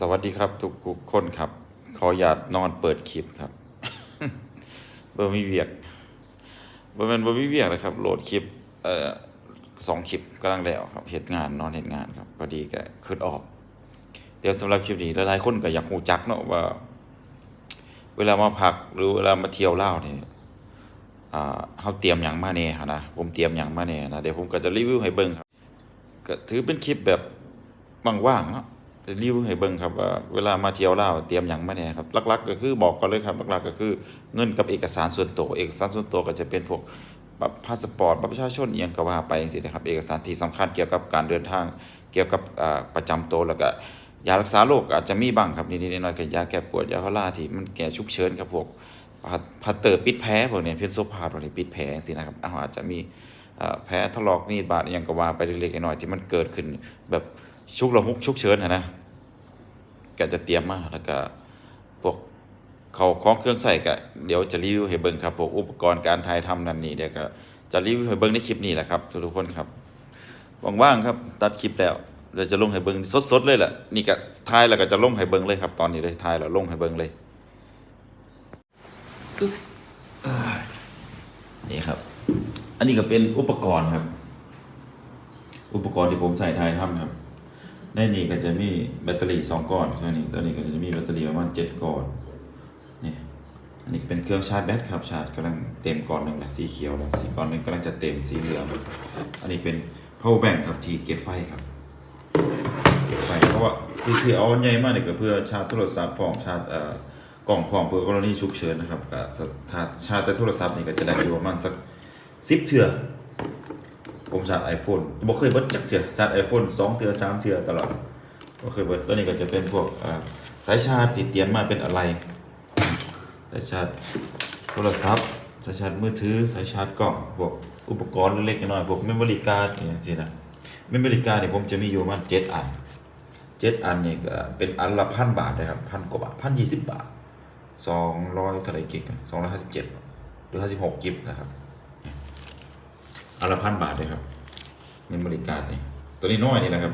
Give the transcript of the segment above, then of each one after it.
สวัสดีครับทุกคนครับ ขออยาตนอนเปิดคลิปครับเบอร์มีเวียกเบอร์เป็นเบอร์มีเวียกนะครับ โหลดคลิปเอ่อสองคลิปกำลังแล้วครับเหตุงานนอนเหตุงานครับพอดีก็ขึ้นออก เดี๋ยวสำหรับคลิปนี้หลายๆคนก็อยากหูจักเนาะว่า เวลามาพักหรือเวลามาเที่ยวเล่าเนี่ยอ่าเฮาเตรียมหยังมาแน่นะผมเตรียมหยังมาแน่นะเดี๋ยวผมก็จะรีวิวให้เบิ่งครับก็ถือเป็นคลิปแบบว่างๆเนาะ รีวิวให้เบิ่งครับว่าเวลามาเที่ยวลาวเตรียมหยังมาแหน่ครับหลักๆ ก็คือบอกก่อนเลยครับหลักๆก็คือเงินกับเอกสารส่วนตัวเอกสารส่วนตัวก็จะเป็นพวกบัตรพาสปอร์ตบัตรประชาชนอียังก็ว่าไปจังซี่นะครับเอกสารที่สำคัญเกี่ยวกับการเดินทางเกี่ยวกับประจำตัวแล้วก็ยารักษาโรคอาจจะมีบ้างครับนิดๆหน่อยๆก็ยาแก้ปวดยาพาราที่มันแก้ฉุกเฉินครับพวกพัดเตอร์ปิดแผลพวกเนี้ยเพนโซพาพวกนี้ปิดแผลจังซี่นะครับอาจจะมีแผลถลอกมีบาดอย่างก็ว่าไปเล็กๆน้อยๆที่มันเกิดขึ้นแบบ ชุกระหุกชุกเฉินนะนะก็จะเตรียมมาแล้วก็พวกเขาของเครื่องใส่ก็เดี๋ยวจะรีวิวให้เบิ่งครับพวกอุปกรณ์การถ่ายทำนั่นนี่เดี๋ยวก็จะรีวิวให้เบิ่งในคลิปนี้แหละครับทุกๆคนครับว่างๆครับตัดคลิปแล้วเดี๋ยวจะลงให้เบิ่งสดๆเลยแหละนี่ก็ถ่ายแล้วก็จะลงให้เบิ่งเลยครับ ตอนนี้เลยถ่ายแล้วลงให้เบิ่งเลยนี่ครับ อันนี้ก็เป็นอุปกรณ์ครับ อุปกรณ์ที่ผมใส่ทายทำครับ ในนี้ก็จะมีแบตเตอรี่สองก้อนเครื่องนี้ตัวนี้ก็จะมีแบตเตอรี่ประมาณเจ็ดก้อนนี่อันนี้เป็นเครื่องชาร์จแบตครับชาร์จกำลังเต็มก้อนหนึ่งแล้วสีเขียวแล้วสีก้อนหนึ่งกำลังจะเต็มสีเหลืองอันนี้เป็น power bank ครับที่เก็บไฟครับเก็บไฟเพราะว่าที่ที่เอาใหญ่มากเนี่ยก็เพื่อชาร์จโทรศัพท์พร้อมชาร์จเอ่อกล่องพร้อมเพื่อกรณีฉุกเฉินนะครับก็ชาร์จแต่โทรศัพท์นี่ก็จะได้อยู่ประมาณสักสิบเทื่อ ผมชาร์จ iPhone บ่เคยเบิดจักเทื่อชาร์จ iPhone สองเทื่อสามเทื่อตลอดบ่เคยเบิดตัวนี้ก็จะเป็นพวกสายชาร์จติดเตรียมมาเป็นอะไรสายชาร์จโทรศัพท์สายชาร์จมือถือสายชาร์จกล่องพวกอุปกรณ์เล็กๆน้อยๆพวกเมมโมรี่การ์ดอย่างซี่นะเมมโมรี่การ์ดนี่ยผมจะมีอยู่ประมาณ7อันเจ็ดอันเนี่ก็เป็นอันละพันบาทนะครับพันกว่าบาทพันยี่สิบบาทสองร้อยเท่าไรกิกสองร้อยห้าสิบเจ็ดหรือห้าสิบหกกิกนะครับ อันละพันบาทเลยครับเมมโมรี่การนี่ตัวนี้น้อยนี่นะครับ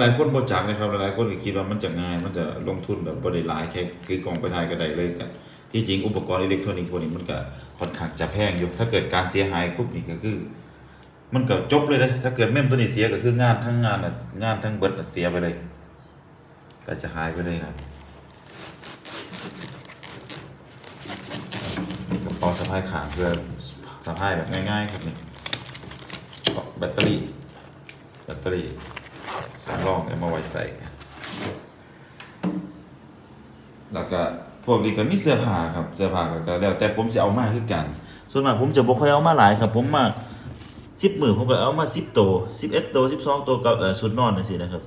หลายๆคนบ่จักนะครับ หลายๆคนก็คิดว่ามันจะง่ายมันจะลงทุนแบบบ่ได้หลายแค่คือกล่องไปทายก็ได้เลยกันที่จริงอุปกรณ์อิเล็กทรอนิกส์พวกนี้มันก็ค่อนข้างจะแพงอยู่ถ้าเกิดการเสียหายปุ๊บนี่ก็คือ มันก็จบเลยเลยถ้าเกิดเมมตัวนี้เสียก็คืองานทั้งงานน่ะงานทั้งเบิดน่ะเสียไปเลย ก็จะหายไปเลยครับนี่กระเป๋าสะพายขาเพื่อ สะพายแบบง่ายๆครับนี่แบตเตอรี่ แบตเตอรี่สำรองเอามาไว้ใส่ แล้วก็พวกนี้ก็มีเสื้อผ้าครับ เสื้อผ้าก็แล้วแต่ผมจะเอามาคือกัน ส่วนมากผมจะบ่ค่อยเอามาหลายครับ ผมมาสิบหมือผมก็เอามาสิบตัวสิบเอ็ดตัวสิบสองตัวกับชุดนอนนี่สินะครับ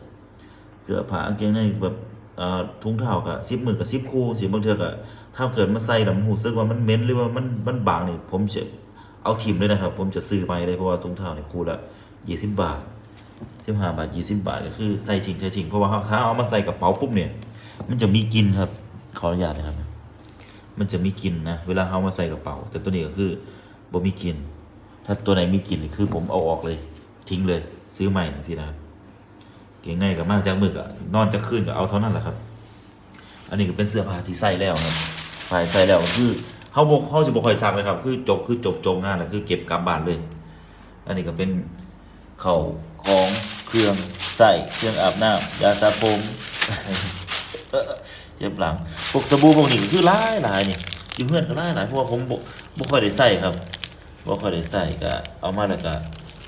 เสื้อผ้ากางเกงในแบบเอ่อถุงเท้าก็สิบมือกับสิบคู่สิบางเทือก็ถ้าเกิดมาใส่แล้วมันรู้สึกว่ามันเหม็นหรือว่ามันมันบางนี่ผมจะ เอาทิมเลยนะครับ ผมจะซื้อไปเลยเพราะว่าถุงเท้านี่คู่ละยี่สิบบาทสิบห้าบาทยี่สิบบาทก็คือใส่ทิ้งใส่ทิ้งเพราะว่าถ้าเอามาใส่กระเป๋าปุ๊บเนี่ย มันจะมีกลินครับ ขออนุญาตนะครับ มันจะมีกลิ่นนะเวลาเอามาใส่กระเป๋า แต่ตัวนี้ก็คือบ่มีกลิ่นถ้าตัวไหนมีกลิ่นคือผมเอาออกเลย ทิ้งเลย ซื้อใหม่สินะครับเก่งง่ายกับมากจากมือก็นอนจะขึ้นก็เอาเท่านั้นแหละครับ อันนี้ก็เป็นเสื้อผ้าที่ใส่แล้วครับผ้าใส่แล้วก็คือ เขาบอกเขาจะบอกคอยซักเลยครับ คือจบคือจบจงงานแล้วคือเก็บกลับบ้านเลย อันนี้ก็เป็นเข่าของเครื่องใส่เครื่องอาบน้ำยาสระผมเจ็บหลังพวกสบู่พวกนี้คือหลายหลายนี่อยู่เพื่อนก็หลายหลายเพราะว่าผมบ่บ่ค่อยได้ใส่ครับบ่ค่อยได้ใส่ก็เอามาแล้วก็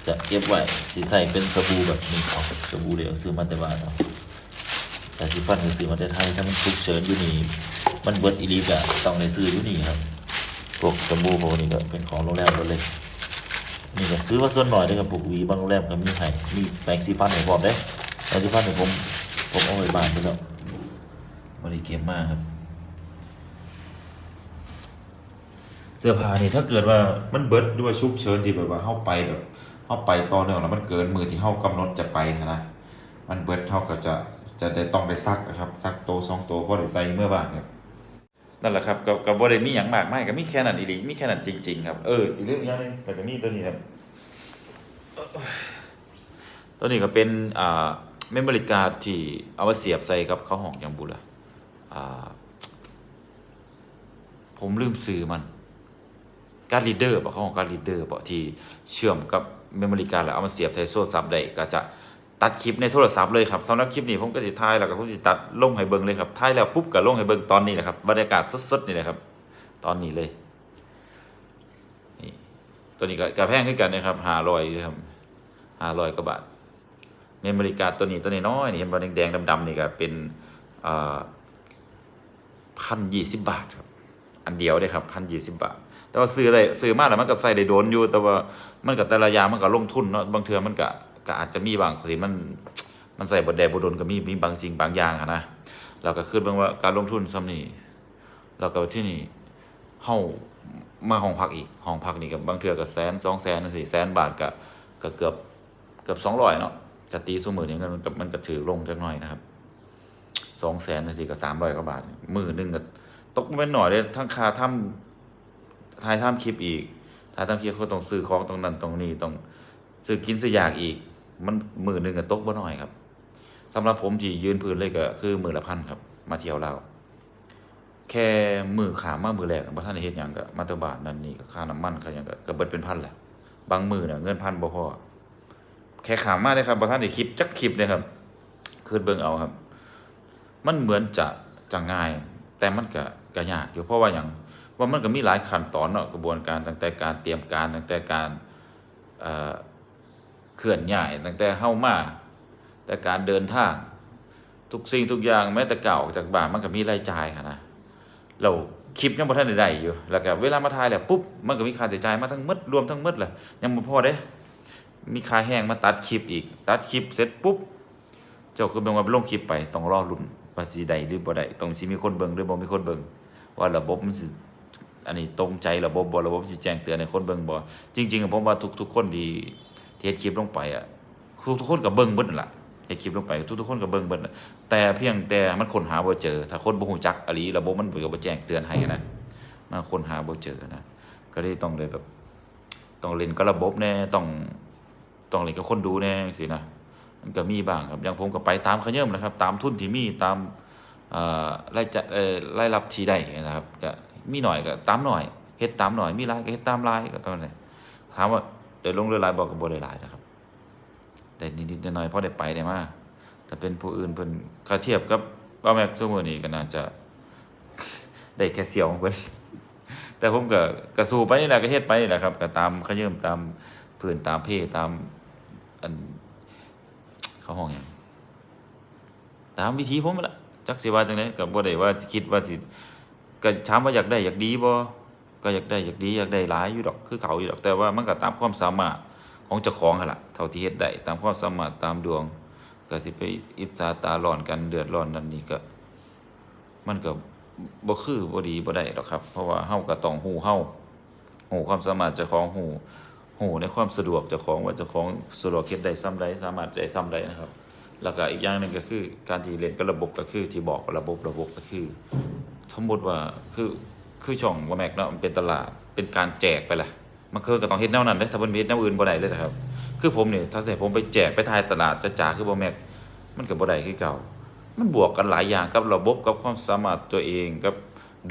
จะเก็บไว้สิใส่เป็นสบู่แบบนี้เอาสบู่เดียวซื้อมาแต่บ้านเอาแต่สิฟันก็ซื้อมาแต่ไทยถ้ามันฉุกเฉินอยู่นี่มันเบิดอีลีก็ต้องได้ซื้ออยู่นี่ครับ พวกสบู่พวกนี้ก็เป็นของโรงแรมหมดเลย นี่ก็ซื้อมาส่วนหน่อยด้อครับพวกหวีบางโรงแรมก็มีให้มีแปรงสีฟันให้พร้อมเด้แปรงสีฟันเนี่ยผมผมเอาไว้บ้านไปแล้วบริเก็มมากครับ เสื้อผ้านี่ถ้าเกิดว่ามันเบิดด้วยชุกเชิญที่แบบว่าเข้าไปแบบเข้าไปต่อเนื่องแล้วมันเกินมือที่เข้ากำหนดจะไปนะมันเบิดเท่ากับจะจะได้ต้องได้ซักนะครับซักโตวสองโตวเพราะได้ใส่เมื่อบ้านครับ นั่นแหละครับกับกับบ่ได้มีอย่างมากไม่ก็มีแค่นั้นอีหลีมีแค่นั้นจริงๆครับเอออีกเรื่องอย่างหนึงแต่ก็มีตัวนี้ครับตัวนี้ก็เป็นอ่าเมมโมรีการ์ดที่เอามาเสียบใส่กับข้าวหองยังบุละอ่าผมลืมซื้อมันการ์ดรีดเดอร์บอกเขาของการ์ดรีดเดอร์บอกที่เชื่อมกับเมมโมรีการ์ดแล้วเอามาเสียบใส่โทรศัพท์ได้ก็จะ ตัดคลิปในโทรศัพท์เลยครับสำหรับคลิปนี้ผมก็สิถ่ายแล้วก็ผมสิตัดลงให้เบิ่งเลยครับถ่ายแล้วปุ๊บก็ลงให้เบิ่งตอนนี้แหละครับบรรยากาศสดๆนี่แหละครับ ตอนนี้เลยนี่ตัวนี้ก็กระแพงขึ้นกันนะครับห้าร้อยครับห้าร้อยกว่าบาทเมมโมรีการ์ดตัวนี้ตัวนี้น้อยนี่เห็นบอลแดงๆดำๆนี่ก็เป็นพันยี่สิบบาทครับอันเดียวได้ครับพันยี่สิบบาท แต่ว่าซื้อได้ซื้อมากแล้วมันก็ใส่ได้โดนอยู่ แต่ว่ามันก็แต่ละยางมันก็ลงทุนเนาะบางเทื่อมันก็ ก็อาจจะมีบางทีมันมันใส่บดแดบดโดนก็มีมีบางสิ่งบางอย่างอะนะเราก็คิดเบางว่าการลงทุนซ้ำนี่เราก็ที่นี่เฮามาห้องพักอีกห้องพักนี่กับบางเทือก็แสนสองแสนสี่แสนบาทก็ก็เกือบเกือบสองร้อยเนาะจะตีสู้มือนี่มันก็มันก็ถือลงจักหน่อยนะครับสองแสนสี่ก็สามร้อยกว่าบาทมือหนึ่งก็ตกไม่หน่อยเลยทั้งค่าทำถ่ายทำคลิปอีกถ่ายทำคลิปเขาต้องซื้อของตรงนั้นตรงนี้ต้องซื้อกินซื้อยากอีก มันมือหนึ่งกับตกบ่น้อยครับสำหรับผมที่ยืนพื้นเลยก็คือมือละพันครับ มาเที่ยวลาแค่มือขามามือแรกบ่ท่านเฮ็ดหยังก็มาตบาทนั่นนี่ก็ค่าน้ำมันค่าหยังก็ก็เบิดเป็นพันแหละบางมือน่ะเงินพันบ่พอแค่ขามาเลยครับบ่ท่านได้คลิปจักคลิปเลยครับคือเบิ่งเอาครับ มันเหมือนจะจะง่าย แต่มันก็ก็ยากอยู่เพราะว่าหยังว่ามันก็มีหลายขั้นตอนเนาะกระบวนการตั้งแต่การเตรียมการตั้งแต่การเอ่อ เคลื่อนย้ายตั้งแต่เฮ้ามาแต่การเดินทางทุกสิ่งทุกอย่างแม้แต่เก่าจากบ้านมันก็มีรายจ่ายค่ะนะเราคลิปยังบ่ทันได้ได้อยู่ แล้วก็เวลามาถ่ายแล้วปุ๊บมันก็มีค่าใช้จ่ายมาทั้งหมดรวมทั้งหมดแหละยังบ่พอเด้ มีค่าแห้งมาตัดคลิปอีก ตัดคลิปเสร็จปุ๊บเจ้าคือเป็นว่าลงคลิปไปต้องรอลุ้นว่าสิได้หรือบ่ได้ต้องสิมีคนเบิ่งหรือบ่มีคนเบิ่งว่าระบบมันสิอันนี้ตรงใจระบบบ่ระบบสิแจ้งเตือนให้คนเบิ่งบ่จริงๆผมว่าทุกๆคนที่ที่ เฮ็ดคลิปลงไปอะทุกๆคนก็เบิ่งเบิดนั่นล่ะเฮ็ดคลิปลงไป ทุกๆคนก็เบิ่งเบิดน่ะแต่เพียงแต่มันค้นหาบ่เจอ ถ้าคนบ่ฮู้จักอะลีระบบมันก็บ่แจ้งเตือนให้นะมันค้นหาบ่เจอนะก็เลยต้องเลยแบบต้องเล่นกับระบบแน่ต้องต้องเล่นกับคนดูแน่จังซี่นะมันก็มีบ้างครับอย่างผมก็ไปตามขยิมนะครับ ตามทุนที่มีตามอ่อรายจะเอ่อรายรับที่ได้นะครับก็มีหน่อยก็ตามหน่อยเฮ็ดตามหน่อยมีหลายก็เฮ็ดตามหลายก็ประมนั้นถามว่า เดี๋ยวลงเรือหลายบอกก็บ่ได้หลายนะครับได้นิดๆหน่อยๆพอได้ไปได้มาถ้าเป็นผู้อื่นเพิ่นถ้าเทียบกับป้าแม็กซุมื้อนี้ก็น่าจะได้แค่เสียวของเพิ่นแต่ผมก็ก็สู้ไปนี่แหละก็เฮ็ดไปนี่แหละครับก็ตามขยิมตามพื้นตามเพตามอันเขาห้องหยังตามวิธีผมละจักสิว่าจังไดก็บ่ได้ว่าคิดว่าสิก็ถามว่าอยากได้อยากดีบ่ ก็อยากได้อยากดีอยากได้หลายอยู่ดอกคือเขาอยู่ดอกแต่ว่ามันก็ตามความสามารถของเจ้าของหั่นล่ะเท่าที่เฮ็ดได้ตามความสามารถตามดวงก็สิไปอิจฉาตาร้อนกันเดือดร้อนนั่นนี่ก็ มันก็บ่คือบ่ดีบ่ได้ดอกครับ เพราะว่าเฮาก็ต้องฮู้เฮาฮู้ความสามารถเจ้าของฮู้ฮู้ในความสะดวกเจ้าของว่าเจ้าของสะดวกเฮ็ดได้ส่ำใดสามารถได้ส่ำใดนะครับแล้วก็อีกอย่างหนึ่งก็คือการที่เล่นกับระบบก็คือที่บอกระบบระบบก็คือสมมติว่าคือ คือช่องว่าแม็กเนาะมันเป็นตลาดเป็นการแจกไปละมันคือก็ต้องเฮ็ดแนวนั้นเด้ถ้าเพิ่นเฮ็ดแนวอื่นบ่ได้เลยนะครับ คือผมเนี่ยถ้าให้ผมไปแจกไปทายตลาดจะจ่าคือบ่แม็กมันก็บ่ได้คือเก่า มันบวกกันหลายอย่างกับระบบกับความสามารถตัวเองกับ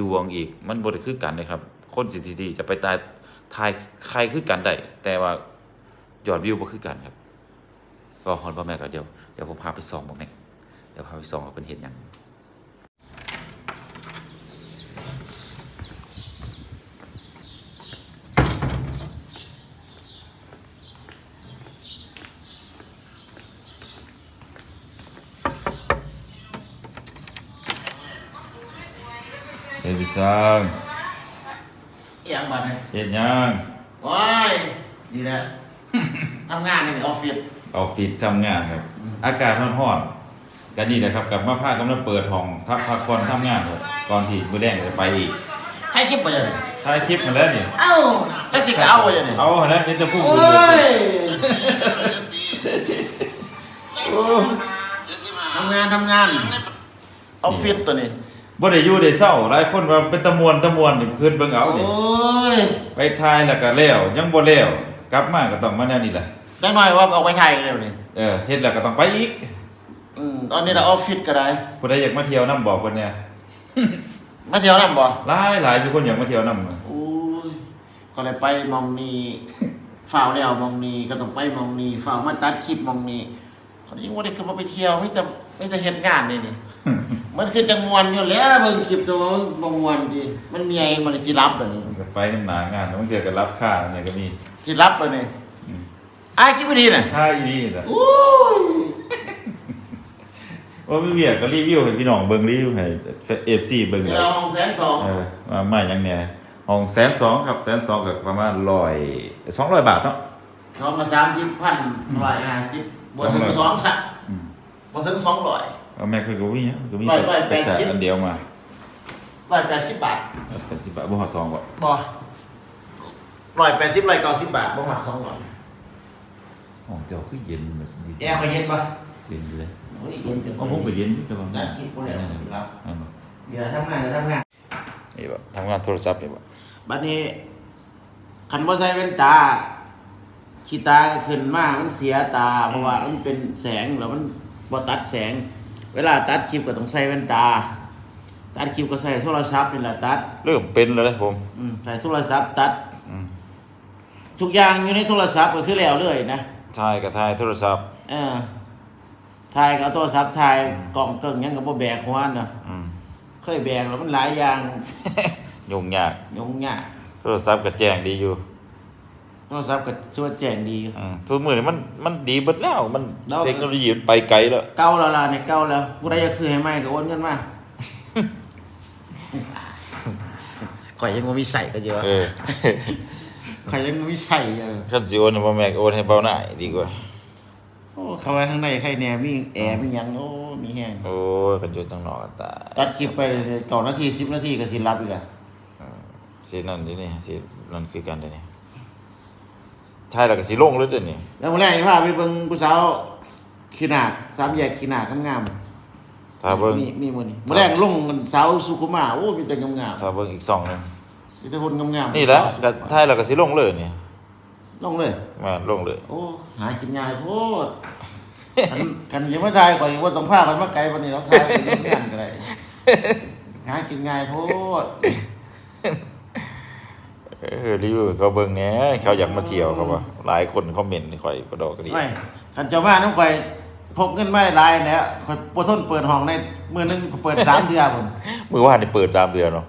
ดวงอีกมันบ่ได้คือกันนะครับ คนสิที่จะไปตายทายใครคือกันได้แต่ว่ายอดวิวบ่คือกันครับ ก็ฮอนบ่แม่ก็เดี๋ยวเดี๋ยวผมพาไปส่องบ่แม่เดี๋ยวพาไปส่องว่าเป็นเห็นหยัง เฮ้ยพี่ซังเอียงมาเนี่ยเฮ็ดหยังโอ้ยดีแล้ว ทำงานในออฟฟิศออฟฟิศทำงานครับอากาศร้อนๆกันนี่แหละครับกลับมาพากันมาเปิดห้องทักพักผ่อนทำงานครับก่อนที่มื้อแดงจะไปอีกใครคลิปไปเลยถ่ายคลิปมาแล้วนี่เอ้าใครสิกเอาไปเลยเอาแล้วนี่จะพูดโอ้บุญเลยยทำงานทำงานออฟฟิศตัวนี้ บ่ได้อยู่ได้เศร้าหลายคนว่าเป็นตะมวนตะมวนนี่ขึ้นเบิ่งเอาโอ้นี่ยไปทายแล้วก็แล้วยังบ่แล้วกลับมาก็ต้องมาแนวนี้แหละได้หน่อยว่าออกไปถ่ายเร็วนี่เออเฮ็ดแล้วก็ต้องไปอีกตอนนี้เราออฟฟิศก็ได้ผู้ใดอยากมาเที่ยวนํบอกเพิ่นเนี่ยมาเที่ยวนํบ่หลายหลายมีคนอยากมาเที่ยวนํอุ้ยก็เลยไปมองนีฝ่าวแล้วมองนีก็ต้องไปมองนีฝ่าวมาตัดคลิปมองนี คนนี้ว่าได้ขึ้นมาไปเที่ยวไม่แต่ไม่แต่เห็นงานนี่นี่ มันคือจังมวนอยู่แล้วเบิ่งคลิปตัวบางมวนดิมันมีไอ้มันสิรับเลยก็ไปน้ำหนางานแล้วมันเจอกันรับค่าเนี่ยก็มีสิรับเลยนี่อืมอ้ายคิดบ่ดีน่ะถ้าอีนี่ล่ะอุ้ยว่ามีเวียกก็รีวิวให้พี่น้องเบิ่งรีวิวให้ FC เบิ่งเดี๋เลยวยเราห้องแสนสองเออมาใหม่ยังเนี่ยห้องแสนสองครับแสนสองกับประมาณร้อยสองร้อยบาทเนาะ สองละสามสิบพันร้อยห้าสิบ บ่ถึงสองสักอืมบ่ถึงสองร้อย เอาแม่คือก็มีอะก็มีร้อยร้อยแต่แปดแต่สิบ อันเดียวมาร้อยแปดสิบบาทเป็นสิบบาทบ่ฮอดสองบ่บ่ร้อยแปดสิบร้อยเก้าสิบบาทบ่หักสองร้อยห้องเจ้าคือเย็นแบบดีแอร์เขาเย็นปะเย็นอยู่เลยโอ้ยเย็นจังอ๋อผมก็เย็นแต่ว่านั่นคิดบ่แล้วครับอันบ่เดี๋ยวทำงานเดี๋ยวทำงาน นี่บ่ทำงานโทรศัพท์นี่บ่บัดนี้คันบ่ใส่แว่นตา ขี้ตาก็ขึ้นมามันเสียตา เพราะว่ามันเป็นแสงแล้วมันบ่ตัดแสง เวลาตัดคลิปก็ต้องใส่แว่นตา ตัดคลิปก็ใส่โทรศัพท์นี่แหละตัดเริ่มเป็นแล้วเลยผมอืมใส่โทรศัพท์ตัดอืมทุกอย่างอยู่ในโทรศัพท์ก็คือแล้วเลยนะถ่ายก็ถ่ายโทรศัพท์ เออถ่ายก็เอาโทรศัพท์ถ่ายอืมกล่องเกิ่งหยังก็บ่แบกหัวน่ะอืมเคยแบกแล้วมันหลายอย่างยุ่งยากยุ่งยากโทรศัพท์ก็แจ้งดีอยู่ โทรศัพท์ก็ช่วยแจ้งดีอืมทุกมื้อนี้มันมันดีเบิดแล้ว มันแล้ว เทคโนโลยีมันไปไกลแล้ว เก่าแล้วล่ะเนี่ยเก่าแล้วผู้ใดอยากซื้อให้ใหม่ก็โอนเงินมา ข่อยยังบ่มีใส่ก็เยอะเออ ข่อยยังบ่มีใส่เยอะคันสิโอนบ่แม่ก็โอนให้เบาหน่ายดีกว่า โอ้เข้าไปข้างในใครแหน่มีแอร์มีหยังโอ้มีแฮงโอ้ยกันอยู่ตั้งนอกกันตายตัดคลิปไปเก่านาที10นาทีก็สิรับอีกแล้วสินั่นที่นี่สินั่นคือกันเด้นี่ ใช่แล้วก็สิลงเลยเด้อนี่แล้วมื้อแรกนี่ว่าไปเบิ่งผู้สาวขี้หน้าสามแยกขี้หน้างามถ้าเบิ่งมีมีมื้อนี้มื้อแรกลงมันสาวสุขุมาโอ้มีแต่งามถ้าเบิ่งอีกสองหนึงๆมีแต่คนงามๆนี่แหละก็ใช่แล้วก็สิลงเลยนี่ลงเลยมาลงเลย โอ้ หากินง่ายโพดกันกันยังไม่ได้ก่อนว่าต้องพากันมาไกลวันนี้เราทายไปเรื่องงานกันเลยหากินง่ายโพดเออรีวิวเขาเบิ่งแหน่เขาอยากมาเที่ยวเขาว่าหลายคนคอมเมนต์ข่อยก็ดอกก็ดีไม่ขันเจ้าบ้านน้องข่อยพกเงินไม่หลายแล้วข่อยปวดทนเปิดห้องในมือนึงเปิดสามเทื่อผมมื้อวานนี่เปิด3เดือนเนาะ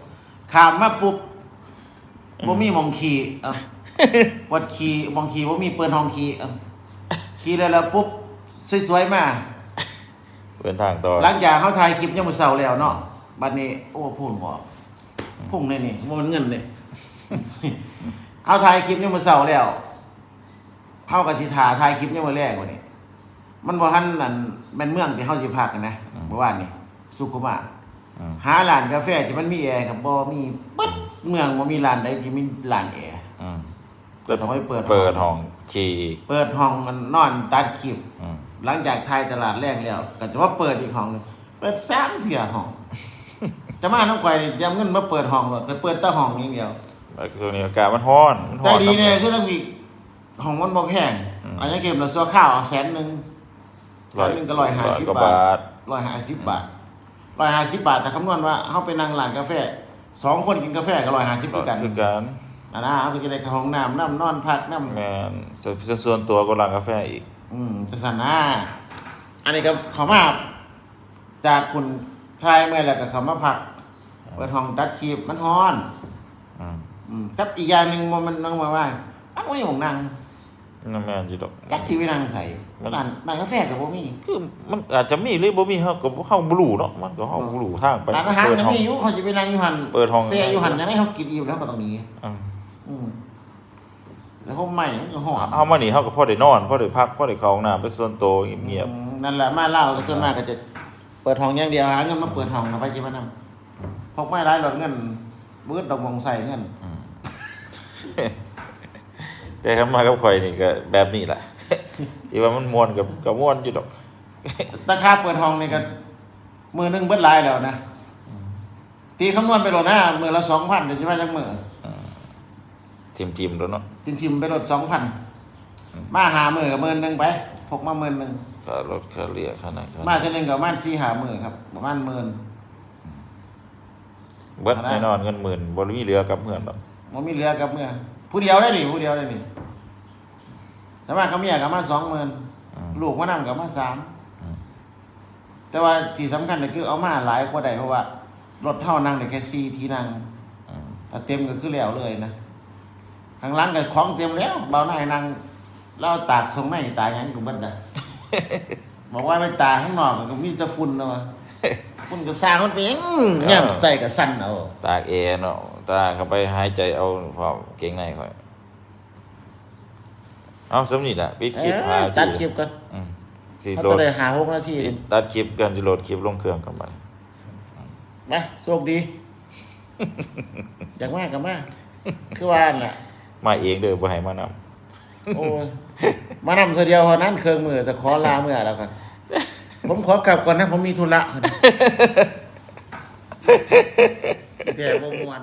ขามมาปุ๊บบ่มีหมองขี่เอ้าปวดขี่หมองขี่บ่มีเปิดห้องขี่เอ้าขี่แล้วแล้วปุ๊บสวยๆมาเดินทางต่อหลังจากเขาถ่ายคลิปยังมือเสาร์แล้วเนาะบัดนี้โอ้พูดบอกพุ่งเลยนี่มันเงินเลย เขาถ่ายคลิปยังมือเสาร์แล้วเขากับทิถาถ่ายคลิปยังมือแรกกว่านี้มันบ่ทันนั่นแม่นเมืองที่เขาสิพักกันนะเมื่อวานนี้สุขุมะอืมหาร้านกาแฟที่มันมีแอร์กับบ่มีปึ๊ดเมืองบ่มีร้านใดที่มีร้านแอร์อืมก็ต้องไปเปิดเปิดห้องขี่อีกเปิดห้องมันนอนตัดคลิปอืมหลังจากทายตลาดแรกแล้วก็จะว่าเปิดอีกห้องหนึงเปิดสามเสียห้องจะมาน้องควายนี่จะเอาเงินมาเปิดห้องหรอกแต่เปิดแต่ห้องอย่างเดียว แล้วช่วงนี้อากาศมันร้อนมันใจร้อนดีเนี่ยคือต้องมีห้องมันบ่แพงอืมอันนี้เก็บเราซัวข้าวเอาแสนหนึ่งแสร้อนยหนึ่งก็ร้อยห้าสิบกว่าบาบาททร้อยห้าสิบบาทร้อยห้าสิบบาทแต่คำนวณว่าเขาไปนั่งร้านกาแฟสองคนกินกาแฟก็ร้อยห้าสิบร้ด้อวนยกันคือกันนะนะเขาไปกินในห้องน้ำน้ำนอนพักน้ำแม่นส่วนส่วนตัวก็ร้านกาแฟอีก อืมจะสันนะอันนี้ก็เขามาจากคุณทายเมื่อแล้วก็เขามาพักเปิดห้องตัดคลิปมันฮ้อน อืม อืมกับอีกอย่างหนึ่งมันน้องมาว่าอันไม่ของนั่งนั่นแม่นอยู่ดอกกักชีวิตนั่งใส่มัน ร้านร้านกาแฟกับบ่มีคือมันอาจจะมีหรือบ่มีเฮาก็เฮาบ่รู้เนาะมันก็เฮาบ่รู้ทางไปร้านอาหารเปิดก็ห้อง มีอยู่เขาจะไปนั่งอยู่หันเปิดห้อง เสียอยู่หันยังไงเขากินอิ่มแล้วก็ต้องหนีอืมอืมแล้วเขาใหม่มันก็หอมเฮามานี่เฮาก็พอได้นอนพอได้พักพอได้เข้าห้องน้ำเป็นส่วนตัวเงียบอืมนั่นแหละมาเล่าก็ส่วนมากก็จะ เปิดห้องอย่างเดียวหาเงินมาเปิดห้องนะไปกินมานํพกไม่ร้ายหลอดเงินบื้อดอกมองใส่เงิน ๆอืม แต่คันมากับข่อยนี่ก็แบบนี้แหละอีว่ามันม่วนกับก็ม่วนอยู่ดอกราคาเปิดห้องนี่ก็มือหนึงเบิดหลายแล้วนะตีคำนวณไปโหลดหน้ามือละสองพันเดี๋ยวจะมาจากมือทีมๆแล้วเนาะทิมทิมๆไปโหลดสองพันอืมมาหามือกับมือหนึ่งไปพกมามือหนึ่งค่ารถค่าเรือค่าไหนค่ามาเท่านึงกับประมาณสี่หาหมื่นครับประมาณหมื่นเบิดอะไรแน่นอนเงินหมื่นบ่มีเหลือกับเพื่อนดอก มันมีเรือกับเมื่อผู้เดียวได้นี่ผู้เดียวได้นี่แต่ว่าเขาเมียกับมาสองหมื่นอืมลูกมานั่กับมาสามอืมแต่ว่าที่สำคัญก็คือเอามาหลายกว่าใดเพราะว่ารถเท่านั่งได้แค่สี่ที่นั่งอืมถ้าเต็มก็คือแล้วเลยนะข้างหล่างก็ของเต็มแล้วเบาหน้านั่งแล้วเอาตากทรงไหนตากหยังกูบัดได้บอกว่าไปตากข้างนอกก็มีแต่ฝุ่นเนาะฝุ่นก็สร้างมันเป็นเนี่ยใส่กับสั้นเอาตากแอร์เนาะ ตาเข้าไปหายใจเอาพร้อมเก่งในค่อยเอาสำนี่ล่ะปิดคลิปเอ้หายตัดทีคลิปกันอืมสิเขาโหลต้องดได้หาหกนาทีตัดคลิปกันสิโหลดคลิปลงเครื่องกันมาไปโชคดี อยากมากกับมากคือว่าน่ะ มาเองเด้อบ่ให้มานโอ้ยมานำเธอเดียวเท่านั้นเครื่องมือแต่ขอลาเมื่อแล้วกันผมขอกลับก่อนนะ ผมมีธุระ แก่บ่มวน